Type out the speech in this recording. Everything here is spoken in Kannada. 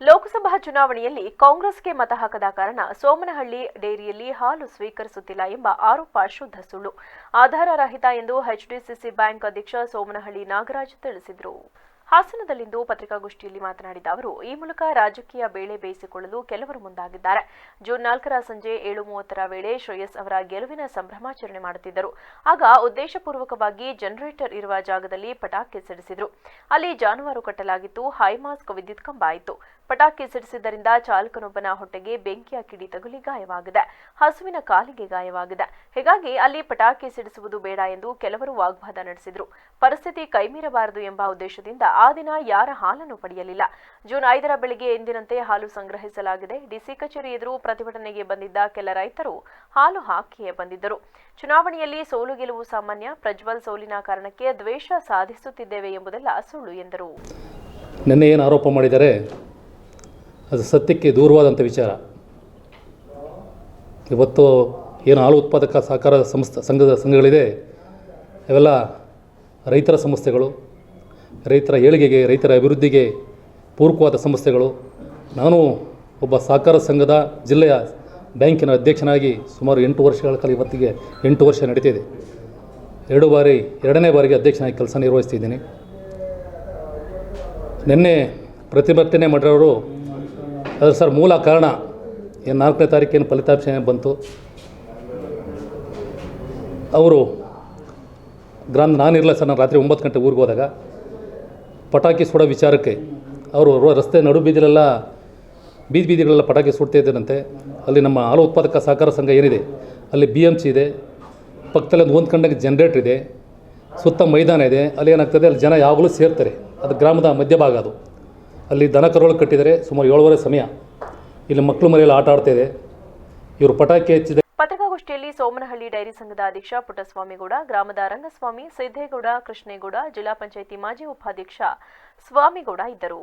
ಲೋಕಸಭಾ ಚುನಾವಣೆಯಲ್ಲಿ ಕಾಂಗ್ರೆಸ್ಗೆ ಮತ ಹಾಕದ ಕಾರಣ ಸೋಮನಹಳ್ಳಿ ಡೇರಿಯಲ್ಲಿ ಹಾಲು ಸ್ವೀಕರಿಸುತ್ತಿಲ್ಲ ಎಂಬ ಆರೋಪ ಶುದ್ಧ ಸುಳ್ಳು. ಆಧಾರರಹಿತ ಎಂದು ಎಚ್ಡಿಸಿಸಿ ಬ್ಯಾಂಕ್ ಅಧ್ಯಕ್ಷ ಸೋಮನಹಳ್ಳಿ ನಾಗರಾಜ್ ತಿಳಿಸಿದರು. ಹಾಸನದಲ್ಲಿಂದು ಪತ್ರಿಕಾಗೋಷ್ಠಿಯಲ್ಲಿ ಮಾತನಾಡಿದ ಅವರು, ಈ ಮೂಲಕ ರಾಜಕೀಯ ಬೇಳೆ ಬೇಯಿಸಿಕೊಳ್ಳಲು ಕೆಲವರು ಮುಂದಾಗಿದ್ದಾರೆ. ಜೂನ್ ನಾಲ್ಕರ ಸಂಜೆ ಏಳು ಮೂವತ್ತರ ವೇಳೆ ಶ್ರೇಯಸ್ ಅವರ ಗೆಲುವಿನ ಸಂಭ್ರಮಾಚರಣೆ ಮಾಡುತ್ತಿದ್ದರು. ಆಗ ಉದ್ದೇಶಪೂರ್ವಕವಾಗಿ ಜನರೇಟರ್ ಇರುವ ಜಾಗದಲ್ಲಿ ಪಟಾಕಿ ಸಿಡಿಸಿದ್ರು. ಅಲ್ಲಿ ಜಾನುವಾರು ಕಟ್ಟಲಾಗಿತ್ತು ಹೈಮಾಸ್ಕ್ ವಿದ್ಯುತ್ ಕಂಬ ಆಯಿತು. ಪಟಾಕಿ ಸಿಡಿಸಿದ್ದರಿಂದ ಚಾಲಕನೊಬ್ಬನ ಹೊಟ್ಟೆಗೆ ಬೆಂಕಿಯ ಕಿಡಿ ತಗುಲಿ ಗಾಯವಾಗಿದೆ. ಹಸುವಿನ ಕಾಲಿಗೆ ಗಾಯವಾಗಿದೆ. ಹೀಗಾಗಿ ಅಲ್ಲಿ ಪಟಾಕಿ ಸಿಡಿಸುವುದು ಬೇಡ ಎಂದು ಕೆಲವರು ವಾಗ್ವಾದ ನಡೆಸಿದರು. ಪರಿಸ್ಥಿತಿ ಕೈಮೀರಬಾರದು ಎಂಬ ಉದ್ದೇಶದಿಂದ ಆ ದಿನ ಯಾರ ಹಾಲನ್ನು ಪಡೆಯಲಿಲ್ಲ. ಜೂನ್ ಐದರ ಬೆಳಿಗ್ಗೆ ಎಂದಿನಂತೆ ಹಾಲು ಸಂಗ್ರಹಿಸಲಾಗಿದೆ. ಡಿಸಿ ಕಚೇರಿ ಎದುರು ಪ್ರತಿಭಟನೆಗೆ ಬಂದಿದ್ದ ಕೆಲ ರೈತರು ಹಾಲು ಹಾಕಿಯೇ ಬಂದಿದ್ದರು. ಚುನಾವಣೆಯಲ್ಲಿ ಸೋಲು ಗೆಲುವು ಸಾಮಾನ್ಯ. ಪ್ರಜ್ವಲ್ ಸೋಲಿನ ಕಾರಣಕ್ಕೆ ದ್ವೇಷ ಸಾಧಿಸುತ್ತಿದ್ದೇವೆ ಎಂಬುದೆಲ್ಲ ಸುಳ್ಳು ಎಂದರು. ನಿನ್ನೆ ಏನು ಆರೋಪ ಮಾಡಿದ್ದಾರೆ ಅದು ಸತ್ಯಕ್ಕೆ ದೂರವಾದಂಥ ವಿಚಾರ. ಇವತ್ತು ಏನು ಹಾಲು ಉತ್ಪಾದಕ ಸಹಕಾರ ಸಂಸ್ಥೆ, ಸಂಘದ ಸಂಘಗಳಿದೆ ಇವೆಲ್ಲ ರೈತರ ಸಂಸ್ಥೆಗಳು ರೈತರ ಏಳಿಗೆಗೆ, ರೈತರ ಅಭಿವೃದ್ಧಿಗೆ ಪೂರಕವಾದ ಸಂಸ್ಥೆಗಳು ನಾನು ಒಬ್ಬ ಸಹಕಾರ ಸಂಘದ ಜಿಲ್ಲೆಯ ಬ್ಯಾಂಕಿನ ಅಧ್ಯಕ್ಷನಾಗಿ ಸುಮಾರು ಎಂಟು ವರ್ಷಗಳ ಕಾಲ ಇವತ್ತಿಗೆ ಎಂಟು ವರ್ಷ ನಡೀತಿದೆ. ಎರಡು ಬಾರಿ, ಎರಡನೇ ಬಾರಿಗೆ ಅಧ್ಯಕ್ಷನಾಗಿ ಕೆಲಸ ನಿರ್ವಹಿಸ್ತಿದ್ದೀನಿ. ನಿನ್ನೆ ಪ್ರತಿಭಟನೆ ಮಾಡಿರೋರು ಅದರ ಸರ್, ಮೂಲ ಕಾರಣ ಏನು ನಾಲ್ಕನೇ ತಾರೀಕೇನು ಫಲಿತಾಂಶ ಬಂತು. ಅವರು ಗ್ರಾಮ ನಾನಿರಲ್ಲ ಸರ್, ನಾನು ರಾತ್ರಿ ಒಂಬತ್ತು ಗಂಟೆ ಊರಿಗೆ ಹೋದಾಗ ಪಟಾಕಿ ಸುಡೋ ವಿಚಾರಕ್ಕೆ ಅವರು ರಸ್ತೆ ನಡು ಬೀದಿಲೆಲ್ಲ ಬೀದಿ ಬೀದಿಗಳೆಲ್ಲ ಪಟಾಕಿ ಸುಡ್ತಾ ಇದ್ದಾರಂತೆ. ಅಲ್ಲಿ ನಮ್ಮ ಹಾಲು ಉತ್ಪಾದಕ ಸಹಕಾರ ಸಂಘ ಏನಿದೆ, ಅಲ್ಲಿ ಬಿ ಎಂ ಸಿ ಇದೆ, ಪಕ್ಕದಲ್ಲಿ ಒಂದು ಹೊಂದ್ಕೊಂಡಾಗ ಜನ್ರೇಟ್ರ್ ಇದೆ, ಸುತ್ತ ಮೈದಾನ ಇದೆ, ಅಲ್ಲಿ ಏನಾಗ್ತದೆ, ಅಲ್ಲಿ ಜನ ಯಾವಾಗಲೂ ಸೇರ್ತಾರೆ. ಅದು ಗ್ರಾಮದ ಮಧ್ಯಭಾಗ ಅದು. ಅಲ್ಲಿ ದನ ಕರುಗಳು ಕಟ್ಟಿದ್ದಾರೆ, ಸುಮಾರು ಏಳುವರೆ ಸಮಯ. ಇಲ್ಲಿ ಮಕ್ಕಳು ಮನೆಯಲ್ಲಿ ಆಟ ಆಡ್ತಾಯಿದೆ ಇವರು ಪಟಾಕಿ ಹಚ್ಚಿದ ಪತ್ರಿಕಾಗೋಷ್ಠಿಯಲ್ಲಿ ಸೋಮನಹಳ್ಳಿ ಡೈರಿ ಸಂಘದ ಅಧ್ಯಕ್ಷ ಪುಟ್ಟಸ್ವಾಮಿಗೌಡ, ಗ್ರಾಮದ ರಂಗಸ್ವಾಮಿ ಸಿದ್ದೇಗೌಡ, ಕೃಷ್ಣೇಗೌಡ, ಜಿಲ್ಲಾ ಪಂಚಾಯಿತಿ ಮಾಜಿ ಉಪಾಧ್ಯಕ್ಷ ಸ್ವಾಮಿಗೌಡ ಇದ್ದರು.